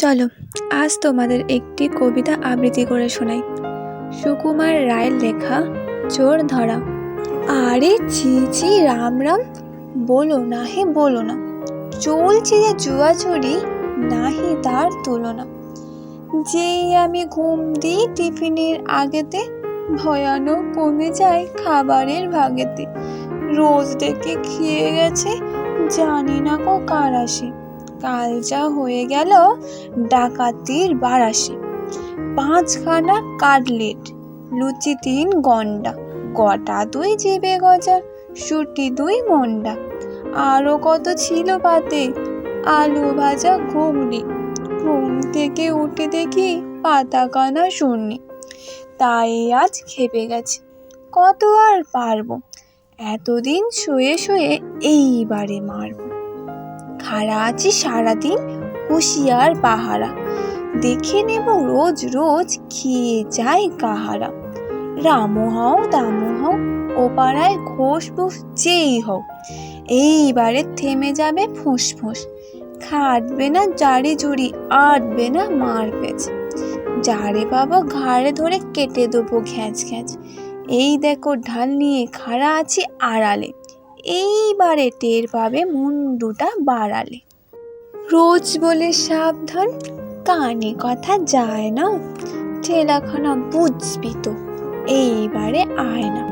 চলো, আজ তোমাদের একটি কবিতা আবৃত্তি করে শোনাই। সুকুমার রায়ের লেখা, চোর ধরা। আরে ছি ছি, রাম রাম, বলো না হে বলো না। চলছে যে জুয়া চুরি নাহি তার তুলনা। যেই আমি ঘুম দিই টিফিনের আগেতে, ভয়ানক কমে যায় খাবারের ভাগেতে। রোজ ডেকে খেয়ে গেছে, জানি না কো কার আসে। কাল যা হয়ে গেল ডাকাতির বারাসে। পাঁচখানা কাটলেট, লুচি তিন গন্ডা, গোটা দুই জিবে গজা সুটি দুই মন্ডা আরও কত ছিল পাতে? আলু ভাজা ঘুগনি, ঘুম থেকে উঠে দেখি পাতা কানা শুননি তাই আজ খেপে গেছে, কত আর পারব? এতদিন শুয়ে শুয়ে এইবারে মারবো। খাড়া আছি সারাদিন হুঁশিয়ার পাহারা দেখে নেব রোজ রোজ খেয়ে যায় কাহারা। রামু হও, দামু হও ও পাড়ায় ঘোষ বুস যেই হও এইবারে থেমে যাবে ফুসফুস খাটবে না জারি জুড়ি, আটবে না মার পেঁচ। যারে পাবো ঘাড়ে ধরে কেটে দেবো ঘ্যাঁচ ঘ্যাঁচ। এই দেখো ঢাল নিয়ে খাড়া আছি আড়ালে। এইবারে টের পাবে মুন্ডুটা বাড়ালে। রোজ বলে সাবধান, কানে কথা যায় না। ঠেলাখানা বুঝবি তো, এইবারে আয় না।